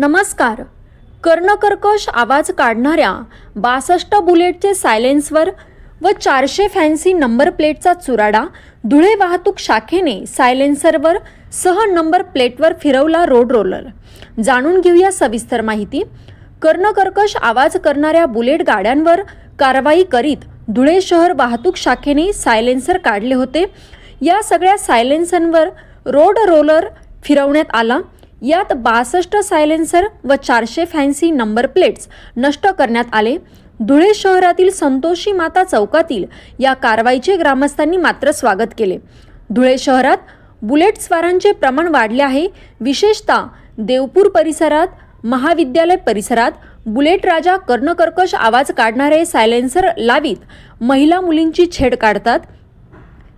नमस्कार. कर्णकर्कश आवाज काढणाऱ्या बासष्ट बुलेटचे सायलेन्सवर व चारशे फॅन्सी नंबर प्लेटचा चुराडा धुळे वाहतूक शाखेने सायलेन्सरवर सह नंबर प्लेटवर फिरवला रोड रोलर. जाणून घेऊया सविस्तर माहिती. कर्णकर्कश आवाज करणाऱ्या बुलेट गाड्यांवर कारवाई करीत धुळे शहर वाहतूक शाखेने सायलेन्सर काढले होते. या सगळ्या सायलेन्सरवर रोड रोलर फिरवण्यात आला. यात बासष्ट सायलेन्सर व चारशे फॅन्सी नंबर प्लेट्स नष्ट करण्यात आले. धुळे शहरातील संतोषी माता चौकातील या कारवाईचे ग्रामस्थांनी मात्र स्वागत केले. धुळे शहरात बुलेट स्वारांचे प्रमाण वाढले आहे. विशेषतः देवपूर परिसरात महाविद्यालय परिसरात बुलेट राजा कर्णकर्कश आवाज काढणारे सायलेन्सर लावीत महिला मुलींची छेड काढतात.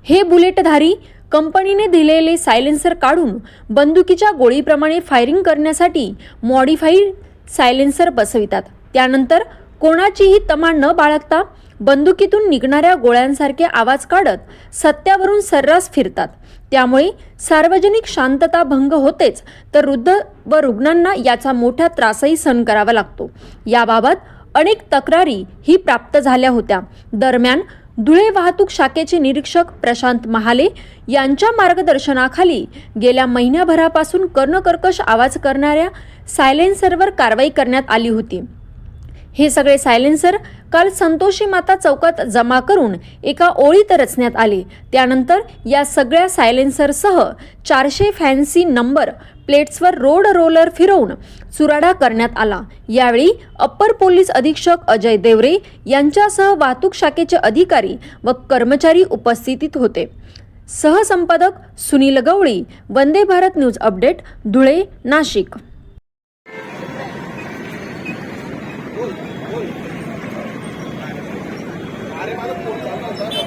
हे बुलेटधारी कंपनीने दिलेले सायलेन्सर काढून बंदुकीच्या गोळीप्रमाणे फायरिंग करण्यासाठी मॉडिफाईड सायलेन्सर बसवितात. त्यानंतर कोणाचीही तमा न बाळगता बंदुकीतून निघणाऱ्या गोळ्यांसारखे आवाज काढत सत्यावरून सर्रास फिरतात. त्यामुळे सार्वजनिक शांतता भंग होतेच तर वृद्ध व रुग्णांना याचा मोठा त्रासही सहन करावा लागतो. याबाबत अनेक तक्रारी ही प्राप्त झाल्या होत्या. दरम्यान धुळे वाहतूक शाखेचे निरीक्षक प्रशांत महाले यांच्या मार्गदर्शनाखाली गेल्या महिन्याभरापासून कर्णकर्कश आवाज करणाऱ्या सायलेन्सरवर कारवाई करण्यात आली होती. हे सगळे सायलेन्सर काल संतोषी माता चौकात जमा करून एका ओळीत रचण्यात आले. त्यानंतर या सगळ्या सायलेन्सरसह चारशे फॅन्सी नंबर प्लेट्सवर रोड रोलर फिरवून चुराडा करण्यात आला. यावेळी अप्पर पोलीस अधीक्षक अजय देवरे यांच्यासह वाहतूक शाखेचे अधिकारी व कर्मचारी उपस्थितीत होते. सहसंपादक सुनील गवळी वंदे भारत न्यूज अपडेट धुळे नाशिक. अरे मला फोन झाला